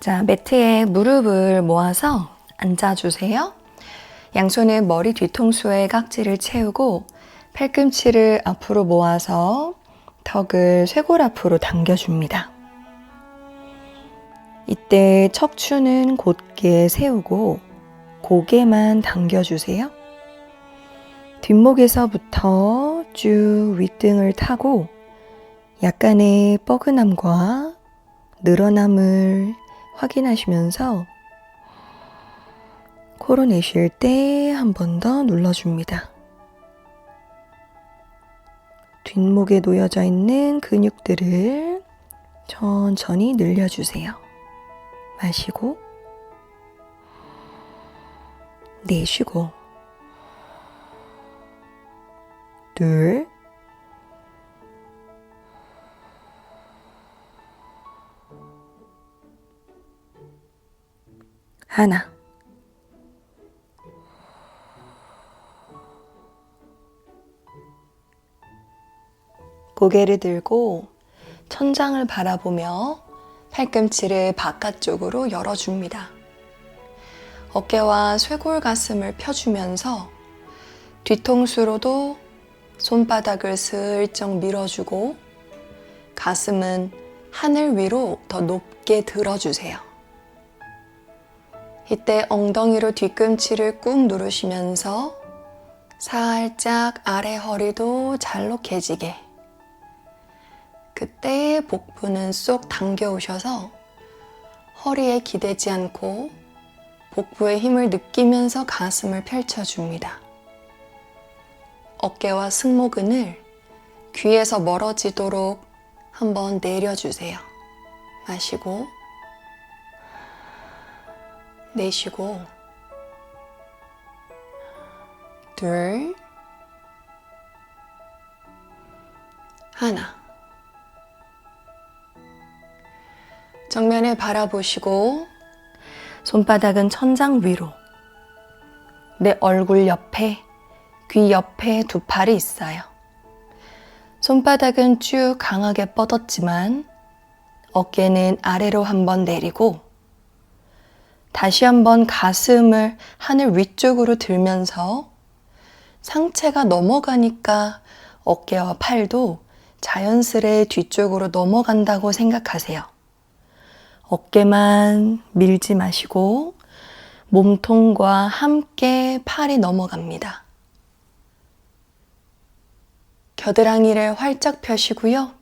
자, 매트에 무릎을 모아서 앉아주세요. 양손은 머리 뒤통수에 깍지를 채우고 팔꿈치를 앞으로 모아서 턱을 쇄골 앞으로 당겨줍니다. 이때 척추는 곧게 세우고 고개만 당겨주세요. 뒷목에서부터 쭉 윗등을 타고 약간의 뻐근함과 늘어남을 확인하시면서 코로 내쉴 때 한 번 더 눌러줍니다. 뒷목에 놓여져 있는 근육들을 천천히 늘려주세요. 마시고, 내쉬고, 둘, 하나. 고개를 들고 천장을 바라보며 팔꿈치를 바깥쪽으로 열어줍니다. 어깨와 쇄골 가슴을 펴주면서 뒤통수로도 손바닥을 슬쩍 밀어주고 가슴은 하늘 위로 더 높게 들어주세요. 이때 엉덩이로 뒤꿈치를 꾹 누르시면서 살짝 아래 허리도 잘록해지게 그때 복부는 쏙 당겨 오셔서 허리에 기대지 않고 복부의 힘을 느끼면서 가슴을 펼쳐줍니다. 어깨와 승모근을 귀에서 멀어지도록 한번 내려주세요. 마시고 내쉬고. 둘. 하나. 정면을 바라보시고 손바닥은 천장 위로. 내 얼굴 옆에 귀 옆에 두 팔이 있어요. 손바닥은 쭉 강하게 뻗었지만 어깨는 아래로 한번 내리고 다시 한번 가슴을 하늘 위쪽으로 들면서 상체가 넘어가니까 어깨와 팔도 자연스레 뒤쪽으로 넘어간다고 생각하세요. 어깨만 밀지 마시고 몸통과 함께 팔이 넘어갑니다. 겨드랑이를 활짝 펴시고요.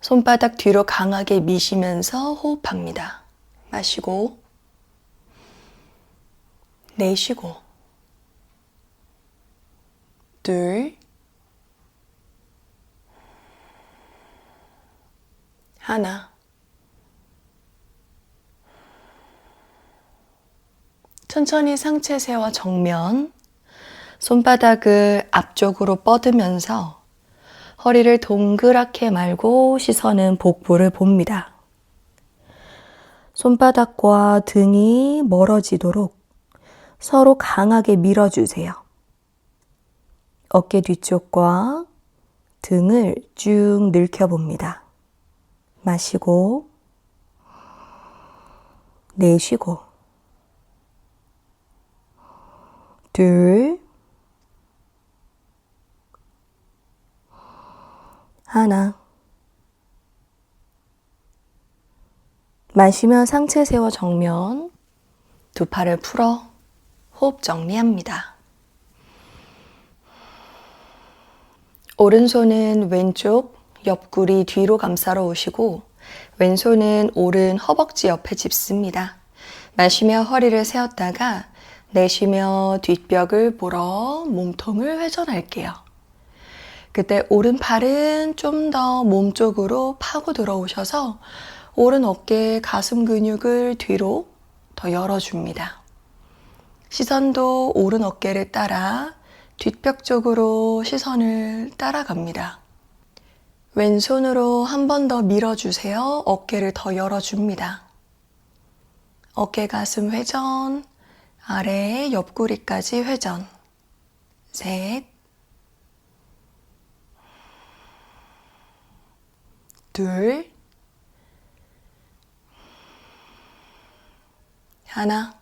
손바닥 뒤로 강하게 미시면서 호흡합니다. 마시고, 내쉬고, 둘, 하나. 천천히 상체 세워 정면, 손바닥을 앞쪽으로 뻗으면서 허리를 동그랗게 말고 시선은 복부를 봅니다. 손바닥과 등이 멀어지도록 서로 강하게 밀어주세요. 어깨 뒤쪽과 등을 쭉 늙혀봅니다. 마시고, 내쉬고, 둘, 하나. 마시며 상체 세워 정면. 두 팔을 풀어 호흡 정리합니다. 오른손은 왼쪽 옆구리 뒤로 감싸러 오시고 왼손은 오른 허벅지 옆에 짚습니다. 마시며 허리를 세웠다가 내쉬며 뒷벽을 보러 몸통을 회전할게요. 그때 오른팔은 좀 더 몸 쪽으로 파고 들어오셔서 오른 어깨 가슴 근육을 뒤로 더 열어줍니다. 시선도 오른 어깨를 따라 뒷벽 쪽으로 시선을 따라갑니다. 왼손으로 한 번 더 밀어주세요. 어깨를 더 열어줍니다. 어깨 가슴 회전, 아래 옆구리까지 회전. 셋, 둘, 하나,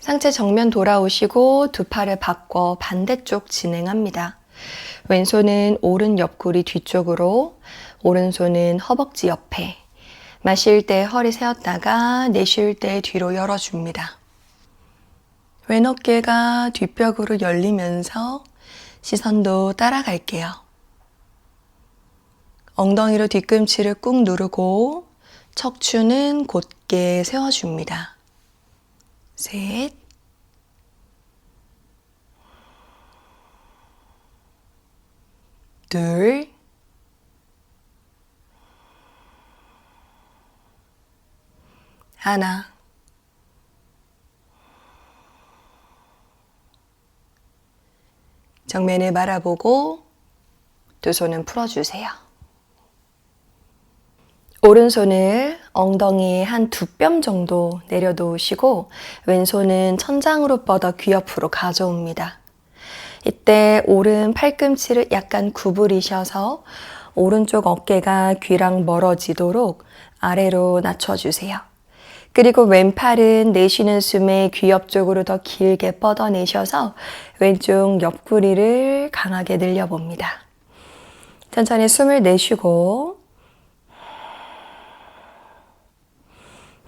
상체 정면 돌아오시고 두 팔을 바꿔 반대쪽 진행합니다. 왼손은 오른 옆구리 뒤쪽으로, 오른손은 허벅지 옆에. 마실 때 허리 세웠다가 내쉴 때 뒤로 열어줍니다. 왼 어깨가 뒷벽으로 열리면서 시선도 따라갈게요. 엉덩이로 뒤꿈치를 꾹 누르고 척추는 곧게 세워줍니다. 셋. 둘. 하나. 정면을 바라보고 두 손은 풀어주세요. 오른손을 엉덩이에 한 두 뼘 정도 내려놓으시고 왼손은 천장으로 뻗어 귀 옆으로 가져옵니다. 이때 오른 팔꿈치를 약간 구부리셔서 오른쪽 어깨가 귀랑 멀어지도록 아래로 낮춰주세요. 그리고 왼팔은 내쉬는 숨에 귀 옆쪽으로 더 길게 뻗어내셔서 왼쪽 옆구리를 강하게 늘려봅니다. 천천히 숨을 내쉬고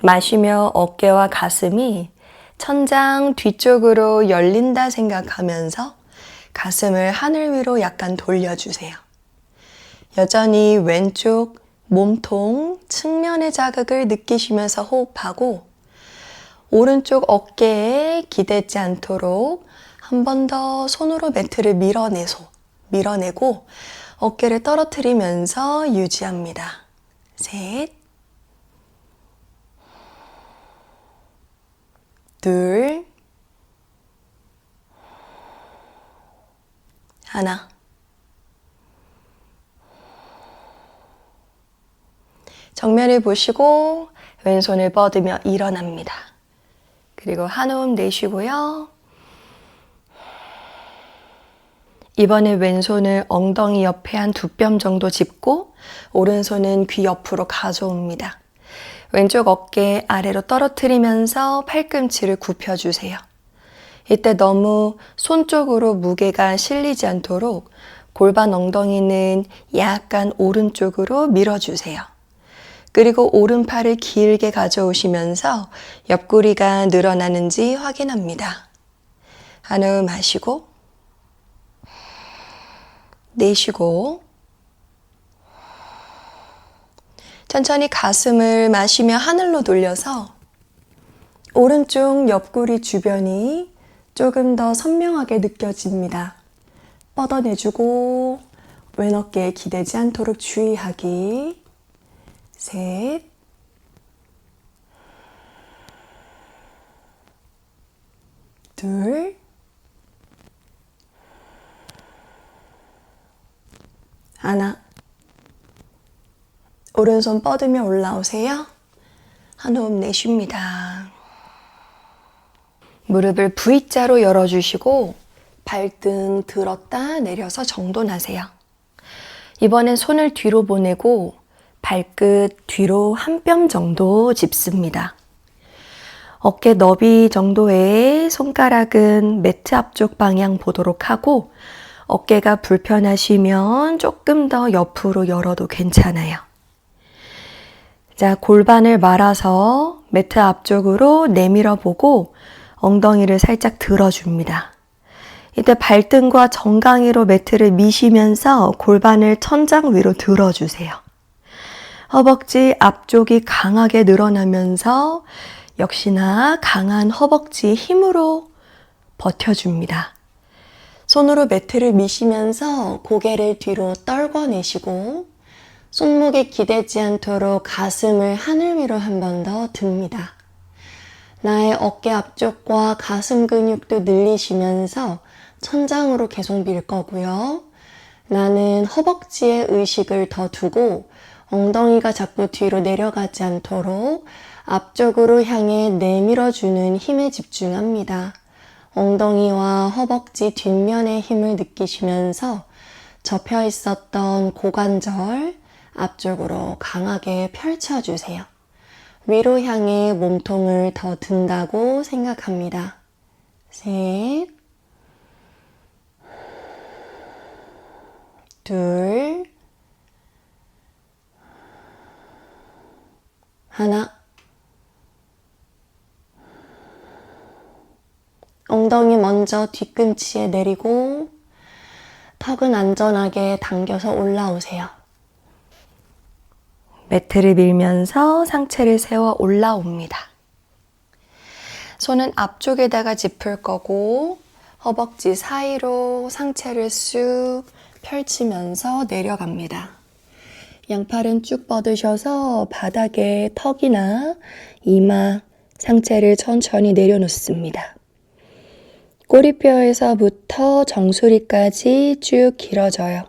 마시며 어깨와 가슴이 천장 뒤쪽으로 열린다 생각하면서 가슴을 하늘 위로 약간 돌려주세요. 여전히 왼쪽 몸통 측면의 자극을 느끼시면서 호흡하고 오른쪽 어깨에 기대지 않도록 한 번 더 손으로 매트를 밀어내서 밀어내고 어깨를 떨어뜨리면서 유지합니다. 셋, 둘, 하나. 정면을 보시고 왼손을 뻗으며 일어납니다. 그리고 한 호흡 내쉬고요. 이번에 왼손을 엉덩이 옆에 한 두 뼘 정도 짚고 오른손은 귀 옆으로 가져옵니다. 왼쪽 어깨 아래로 떨어뜨리면서 팔꿈치를 굽혀주세요. 이때 너무 손 쪽으로 무게가 실리지 않도록 골반 엉덩이는 약간 오른쪽으로 밀어주세요. 그리고 오른팔을 길게 가져오시면서 옆구리가 늘어나는지 확인합니다. 한호흡 마시고 내쉬고 천천히 가슴을 마시며 하늘로 돌려서 오른쪽 옆구리 주변이 조금 더 선명하게 느껴집니다. 뻗어내주고 왼 어깨에 기대지 않도록 주의하기. 셋. 둘. 하나. 오른손 뻗으며 올라오세요. 한 호흡 내쉽니다. 무릎을 V자로 열어주시고 발등 들었다 내려서 정돈하세요. 이번엔 손을 뒤로 보내고 발끝 뒤로 한 뼘 정도 짚습니다. 어깨 너비 정도의 손가락은 매트 앞쪽 방향 보도록 하고 어깨가 불편하시면 조금 더 옆으로 열어도 괜찮아요. 자, 골반을 말아서 매트 앞쪽으로 내밀어 보고 엉덩이를 살짝 들어줍니다. 이때 발등과 정강이로 매트를 미시면서 골반을 천장 위로 들어주세요. 허벅지 앞쪽이 강하게 늘어나면서 역시나 강한 허벅지 힘으로 버텨줍니다. 손으로 매트를 미시면서 고개를 뒤로 떨궈내시고 손목에 기대지 않도록 가슴을 하늘 위로 한 번 더 듭니다. 나의 어깨 앞쪽과 가슴 근육도 늘리시면서 천장으로 계속 밀 거고요. 나는 허벅지에 의식을 더 두고 엉덩이가 자꾸 뒤로 내려가지 않도록 앞쪽으로 향해 내밀어주는 힘에 집중합니다. 엉덩이와 허벅지 뒷면의 힘을 느끼시면서 접혀 있었던 고관절, 앞쪽으로 강하게 펼쳐주세요. 위로 향해 몸통을 더 든다고 생각합니다. 셋, 둘, 하나. 엉덩이 먼저 뒤꿈치에 내리고 턱은 안전하게 당겨서 올라오세요. 매트를 밀면서 상체를 세워 올라옵니다. 손은 앞쪽에다가 짚을 거고 허벅지 사이로 상체를 쑥 펼치면서 내려갑니다. 양팔은 쭉 뻗으셔서 바닥에 턱이나 이마, 상체를 천천히 내려놓습니다. 꼬리뼈에서부터 정수리까지 쭉 길어져요.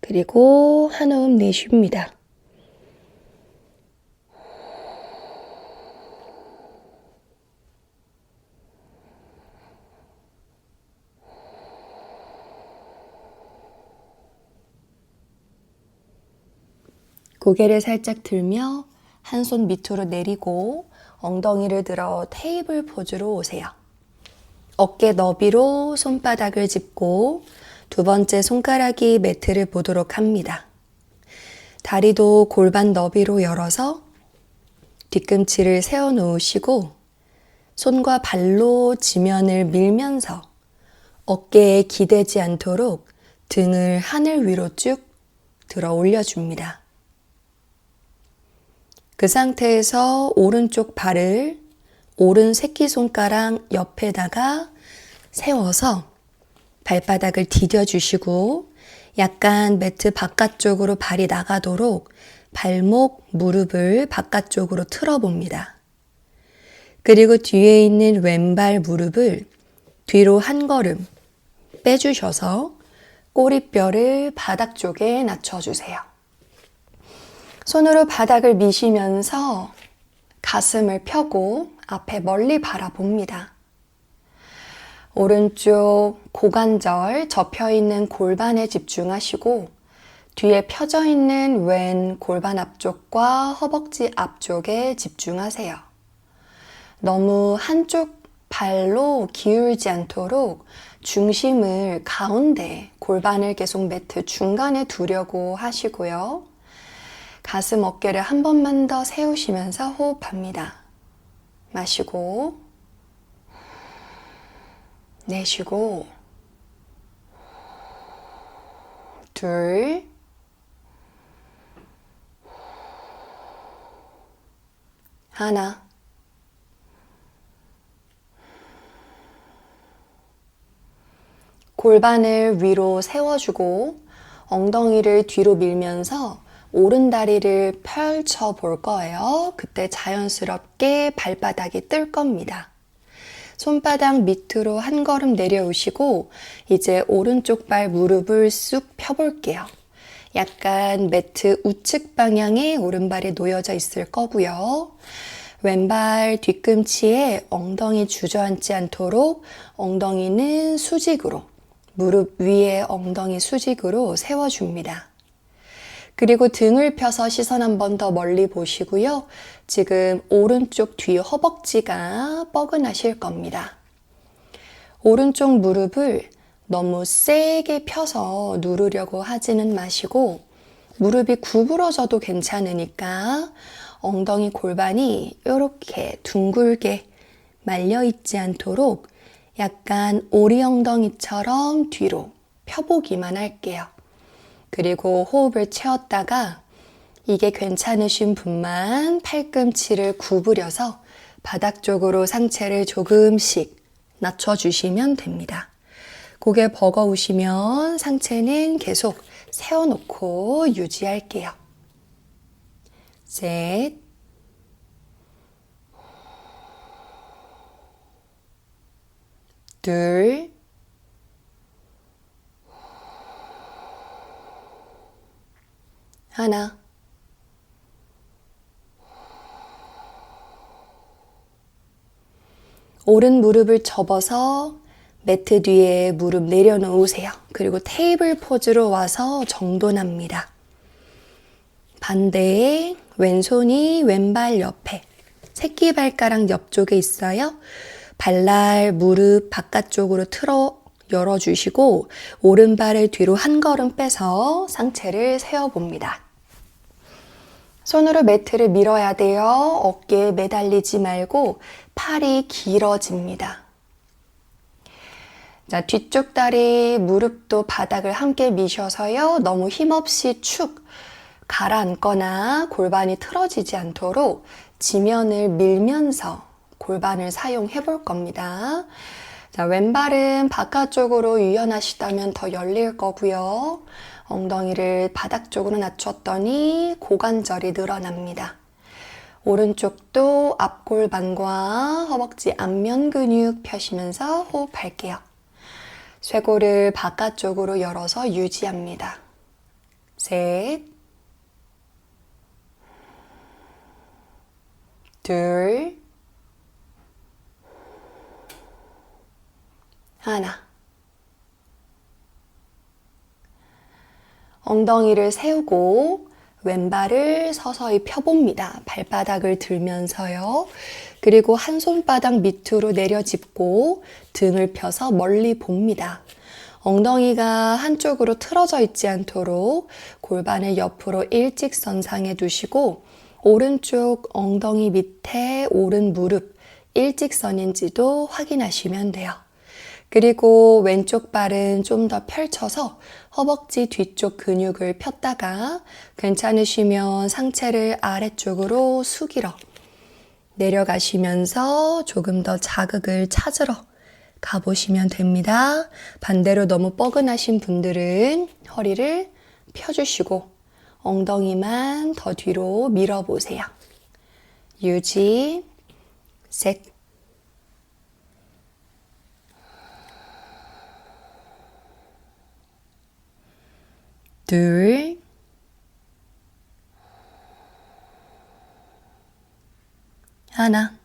그리고 한 호흡 내쉽니다. 고개를 살짝 들며 한 손 밑으로 내리고 엉덩이를 들어 테이블 포즈로 오세요. 어깨 너비로 손바닥을 짚고 두 번째 손가락이 매트를 보도록 합니다. 다리도 골반 너비로 열어서 뒤꿈치를 세워 놓으시고 손과 발로 지면을 밀면서 어깨에 기대지 않도록 등을 하늘 위로 쭉 들어 올려줍니다. 그 상태에서 오른쪽 발을 오른 새끼손가락 옆에다가 세워서 발바닥을 디뎌주시고 약간 매트 바깥쪽으로 발이 나가도록 발목, 무릎을 바깥쪽으로 틀어봅니다. 그리고 뒤에 있는 왼발 무릎을 뒤로 한 걸음 빼주셔서 꼬리뼈를 바닥 쪽에 낮춰주세요. 손으로 바닥을 미시면서 가슴을 펴고 앞에 멀리 바라봅니다. 오른쪽 고관절 접혀 있는 골반에 집중하시고 뒤에 펴져 있는 왼 골반 앞쪽과 허벅지 앞쪽에 집중하세요. 너무 한쪽 발로 기울지 않도록 중심을 가운데 골반을 계속 매트 중간에 두려고 하시고요. 가슴 어깨를 한 번만 더 세우시면서 호흡합니다. 마시고, 내쉬고, 둘, 하나, 골반을 위로 세워주고 엉덩이를 뒤로 밀면서 오른 다리를 펼쳐 볼 거예요. 그때 자연스럽게 발바닥이 뜰 겁니다. 손바닥 밑으로 한 걸음 내려오시고 이제 오른쪽 발 무릎을 쑥 펴볼게요. 약간 매트 우측 방향에 오른발이 놓여져 있을 거고요. 왼발 뒤꿈치에 엉덩이 주저앉지 않도록 엉덩이는 수직으로 무릎 위에 엉덩이 수직으로 세워줍니다. 그리고 등을 펴서 시선 한 번 더 멀리 보시고요. 지금 오른쪽 뒤 허벅지가 뻐근하실 겁니다. 오른쪽 무릎을 너무 세게 펴서 누르려고 하지는 마시고 무릎이 구부러져도 괜찮으니까 엉덩이 골반이 이렇게 둥글게 말려 있지 않도록 약간 오리 엉덩이처럼 뒤로 펴보기만 할게요. 그리고 호흡을 채웠다가 이게 괜찮으신 분만 팔꿈치를 구부려서 바닥 쪽으로 상체를 조금씩 낮춰주시면 됩니다. 고개 버거우시면 상체는 계속 세워놓고 유지할게요. 셋, 둘, 하나. 오른 무릎을 접어서 매트 뒤에 무릎 내려놓으세요. 그리고 테이블 포즈로 와서 정돈합니다. 반대에 왼손이 왼발 옆에 새끼발가락 옆쪽에 있어요. 발날 무릎 바깥쪽으로 틀어 열어주시고 오른발을 뒤로 한 걸음 빼서 상체를 세워봅니다. 손으로 매트를 밀어야 돼요. 어깨에 매달리지 말고 팔이 길어집니다. 자, 뒤쪽 다리, 무릎도 바닥을 함께 미셔서요. 너무 힘없이 축 가라앉거나 골반이 틀어지지 않도록 지면을 밀면서 골반을 사용해 볼 겁니다. 자, 왼발은 바깥쪽으로 유연하시다면 더 열릴 거고요. 엉덩이를 바닥 쪽으로 낮췄더니 고관절이 늘어납니다. 오른쪽도 앞골반과 허벅지 앞면 근육 펴시면서 호흡할게요. 쇄골을 바깥쪽으로 열어서 유지합니다. 셋, 둘, 하나. 엉덩이를 세우고 왼발을 서서히 펴봅니다. 발바닥을 들면서요. 그리고 한 손바닥 밑으로 내려짚고 등을 펴서 멀리 봅니다. 엉덩이가 한쪽으로 틀어져 있지 않도록 골반을 옆으로 일직선상에 두시고 오른쪽 엉덩이 밑에 오른 무릎 일직선인지도 확인하시면 돼요. 그리고 왼쪽 발은 좀 더 펼쳐서 허벅지 뒤쪽 근육을 폈다가 괜찮으시면 상체를 아래쪽으로 숙이러 내려가시면서 조금 더 자극을 찾으러 가보시면 됩니다. 반대로 너무 뻐근하신 분들은 허리를 펴주시고 엉덩이만 더 뒤로 밀어보세요. 유지, 셋, 둘, 하나.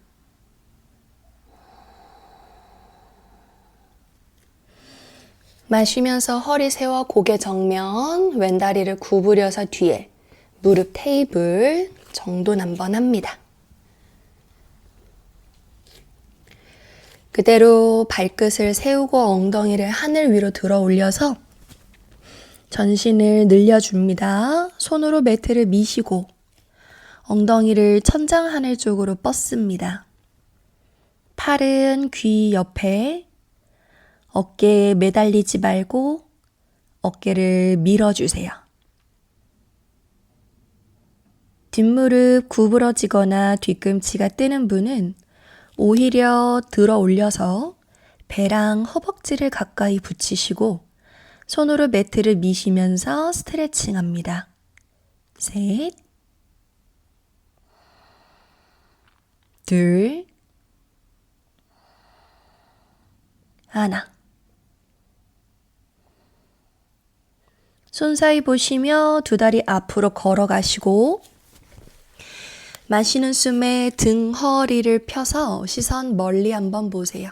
마시면서 허리 세워 고개 정면, 왼다리를 구부려서 뒤에, 무릎 테이블 정돈 한번 합니다. 그대로 발끝을 세우고 엉덩이를 하늘 위로 들어 올려서 전신을 늘려줍니다. 손으로 매트를 미시고 엉덩이를 천장 하늘 쪽으로 뻗습니다. 팔은 귀 옆에 어깨에 매달리지 말고 어깨를 밀어주세요. 뒷무릎 구부러지거나 뒤꿈치가 뜨는 분은 오히려 들어 올려서 배랑 허벅지를 가까이 붙이시고 손으로 매트를 미시면서 스트레칭 합니다. 셋, 둘, 하나. 손 사이 보시며 두 다리 앞으로 걸어가시고 마시는 숨에 등 허리를 펴서 시선 멀리 한번 보세요.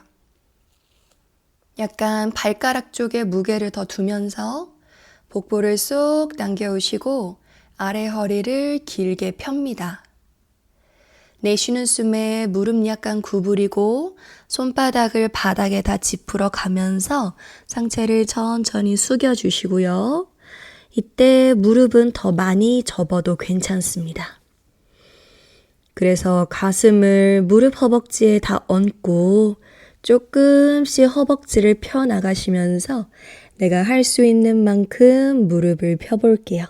약간 발가락 쪽에 무게를 더 두면서 복부를 쏙 당겨오시고 아래 허리를 길게 펴니다. 내쉬는 숨에 무릎 약간 구부리고 손바닥을 바닥에 다 짚으러 가면서 상체를 천천히 숙여주시고요. 이때 무릎은 더 많이 접어도 괜찮습니다. 그래서 가슴을 무릎 허벅지에 다 얹고 조금씩 허벅지를 펴 나가시면서 내가 할 수 있는 만큼 무릎을 펴 볼게요.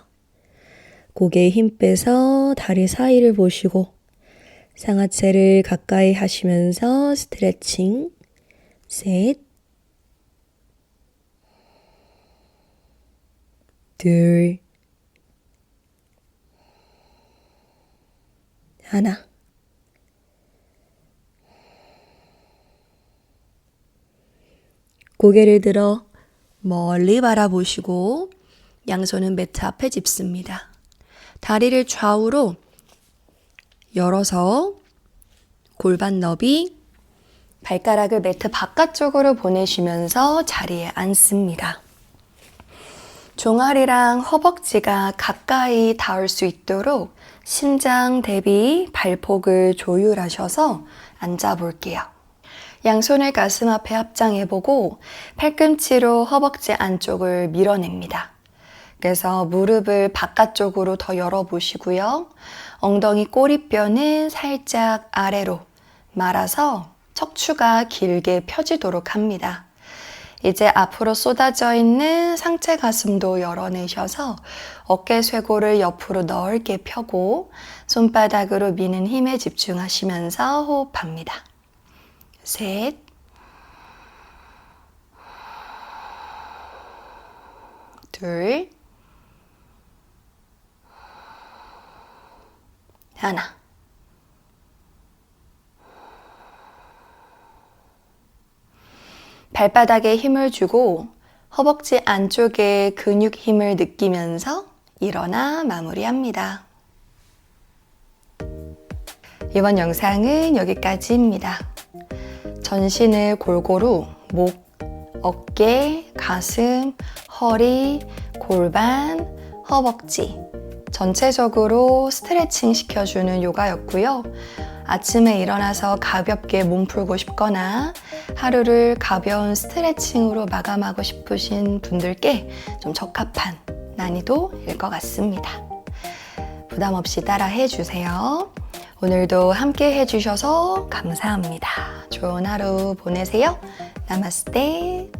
고개에 힘 빼서 다리 사이를 보시고 상하체를 가까이 하시면서 스트레칭 셋 둘, 하나. 고개를 들어 멀리 바라보시고 양손은 매트 앞에 짚습니다. 다리를 좌우로 열어서 골반 너비 발가락을 매트 바깥쪽으로 보내시면서 자리에 앉습니다. 종아리랑 허벅지가 가까이 닿을 수 있도록 심장 대비 발폭을 조율하셔서 앉아 볼게요. 양손을 가슴 앞에 합장해보고 팔꿈치로 허벅지 안쪽을 밀어냅니다. 그래서 무릎을 바깥쪽으로 더 열어보시고요. 엉덩이 꼬리뼈는 살짝 아래로 말아서 척추가 길게 펴지도록 합니다. 이제 앞으로 쏟아져 있는 상체 가슴도 열어내셔서 어깨 쇄골을 옆으로 넓게 펴고 손바닥으로 미는 힘에 집중하시면서 호흡합니다. 셋. 둘. 하나. 발바닥에 힘을 주고 허벅지 안쪽에 근육 힘을 느끼면서 일어나 마무리합니다. 이번 영상은 여기까지입니다. 전신을 골고루 목, 어깨, 가슴, 허리, 골반, 허벅지 전체적으로 스트레칭 시켜주는 요가였고요. 아침에 일어나서 가볍게 몸 풀고 싶거나 하루를 가벼운 스트레칭으로 마감하고 싶으신 분들께 좀 적합한 난이도일 것 같습니다. 부담 없이 따라 해주세요. 오늘도 함께 해주셔서 감사합니다. 좋은 하루 보내세요. 나마스테.